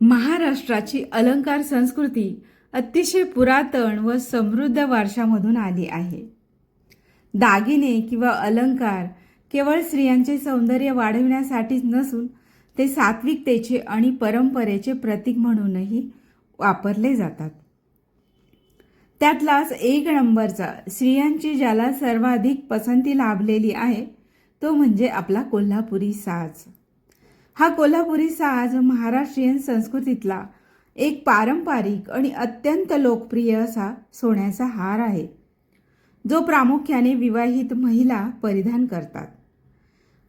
महाराष्ट्राची अलंकार संस्कृती अतिशय पुरातन व समृद्ध वारशामधून आली आहे. दागिने किंवा अलंकार केवळ स्त्रियांचे सौंदर्य वाढविण्यासाठीच नसून ते सात्विकतेचे आणि परंपरेचे प्रतीक म्हणूनही वापरले जातात. त्यातलाच एक नंबरचा स्त्रियांची ज्याला सर्वाधिक पसंती लाभलेली आहे तो म्हणजे आपला कोल्हापुरी साज. हा कोल्हापुरी साज महाराष्ट्रीयन संस्कृतीतला एक पारंपरिक आणि अत्यंत लोकप्रिय असा सोन्याचा हार आहे जो प्रामुख्याने विवाहित महिला परिधान करतात.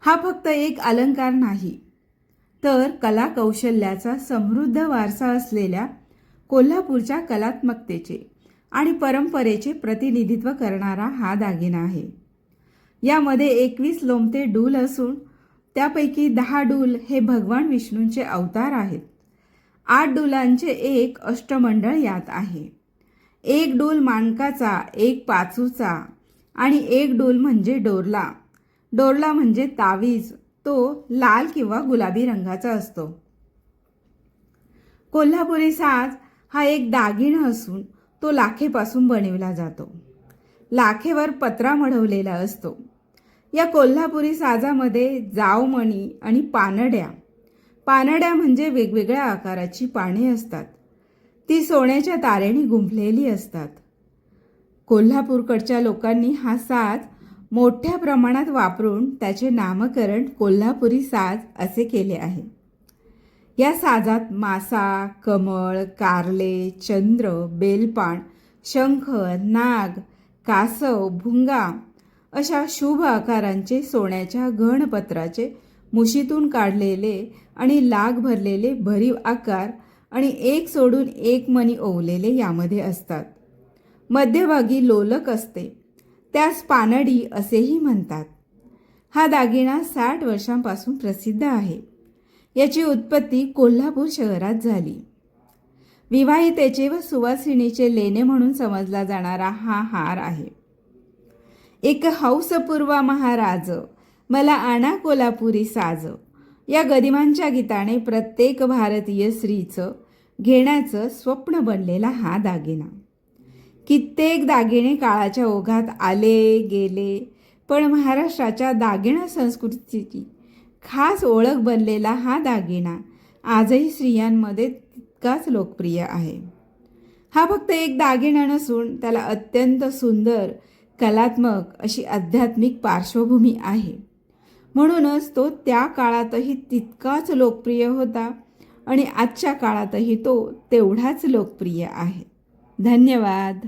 हा फक्त एक अलंकार नाही तर कला कौशल्याचा समृद्ध वारसा असलेल्या कोल्हापूरच्या कलात्मकतेचे आणि परंपरेचे प्रतिनिधित्व करणारा हा दागिना आहे. यामध्ये एकवीस लोमते डूल असून त्यापैकी दहा डूल हे भगवान विष्णूंचे अवतार आहेत. आठ डुलांचे एक अष्टमंडळ यात आहे. एक डोल माणकाचा एक पाचूचा आणि एक डोल म्हणजे डोरला. डोरला म्हणजे तावीज. तो लाल किंवा गुलाबी रंगाचा असतो. कोल्हापुरी साज हा एक दागिणा असून तो लाखेपासून बनविला जातो. लाखेवर पत्रा मढवलेला असतो. या कोल्हापुरी साजामध्ये जावमणी आणि पानड्या. पानड्या म्हणजे वेगवेगळ्या आकाराची पाने असतात. ती सोन्याच्या तारेने गुंफलेली असतात. कोल्हापूरकडच्या लोकांनी हा साज मोठ्या प्रमाणात वापरून त्याचे नामकरण कोल्हापुरी साज असे केले आहे. या साजात मासा कमळ कारले चंद्र बेलपान शंख नाग कासव भुंगा अशा शुभ आकारांचे सोन्याच्या घणपत्राचे मुशीतून काढलेले आणि लाग भरलेले भरीव आकार आणि एक सोडून एक मणी ओवलेले यामध्ये असतात. मध्यभागी लोलक असते. त्यास पानडी असेही म्हणतात. हा दागिना साठ वर्षांपासून प्रसिद्ध आहे. याची उत्पत्ती कोल्हापूर शहरात झाली. विवाहितेचे व सुवासिनीचे लेणे म्हणून समजला जाणारा हा हार आहे. एक हौसपूर्वा महाराज मला आणा कोल्हापुरी साज. या गदिमांच्या गीताने प्रत्येक भारतीय स्त्रीचं घेण्याचं स्वप्न बनलेला हा दागिना. कित्येक दागिने काळाच्या ओघात आले गेले पण महाराष्ट्राच्या दागिना संस्कृतीची खास ओळख बनलेला हा दागिना आजही स्त्रियांमध्ये तितकाच लोकप्रिय आहे. हा फक्त एक दागिना नसून त्याला अत्यंत सुंदर कलात्मक अशी आध्यात्मिक पार्श्वभूमी आहे. म्हणूनच तो त्या काळातही तितकाच लोकप्रिय होता आणि आजच्या काळातही तो तेवढाच लोकप्रिय आहे. धन्यवाद.